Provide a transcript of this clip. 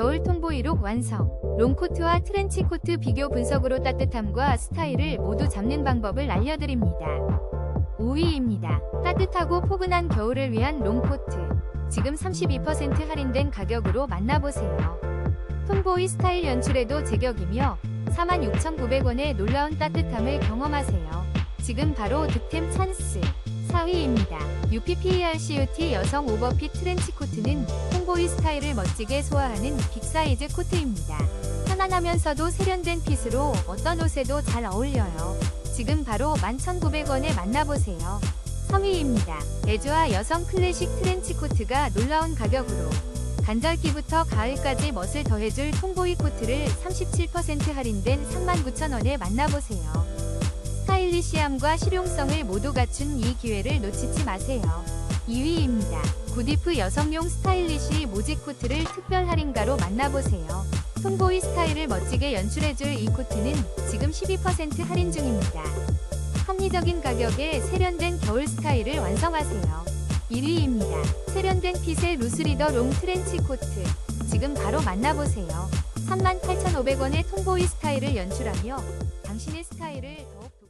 겨울 통보이룩 완성. 롱코트와 트렌치코트 비교 분석으로 따뜻함과 스타일을 모두 잡는 방법을 알려드립니다. 5위입니다. 따뜻하고 포근한 겨울을 위한 롱코트. 지금 32% 할인된 가격으로 만나보세요. 톰보이 스타일 연출에도 제격이며 46,900원의 놀라운 따뜻함을 경험하세요. 지금 바로 득템 찬스. 4위입니다. UPPERCUT 여성 오버핏 트렌치 코트는 톰보이 스타일을 멋지게 소화하는 빅사이즈 코트입니다. 편안하면서도 세련된 핏으로 어떤 옷에도 잘 어울려요. 지금 바로 11,900원에 만나보세요. 3위입니다. 에즈와 여성 클래식 트렌치 코트가 놀라운 가격으로 간절기부터 가을까지 멋을 더해줄 통보이 코트를 37% 할인된 39,000원에 만나보세요. 스타일리시함과 실용성을 모두 갖춘 이 기회를 놓치지 마세요. 2위입니다. 구디프 여성용 스타일리시 모직 코트를 특별 할인가로 만나보세요. 통보이 스타일을 멋지게 연출해줄 이 코트는 지금 12% 할인 중입니다. 합리적인 가격에 세련된 겨울 스타일을 완성하세요. 1위입니다. 세련된 핏의 루스리더 롱 트렌치 코트. 지금 바로 만나보세요. 38,500원의 통보이 스타일을 연출하며 당신의 스타일을 더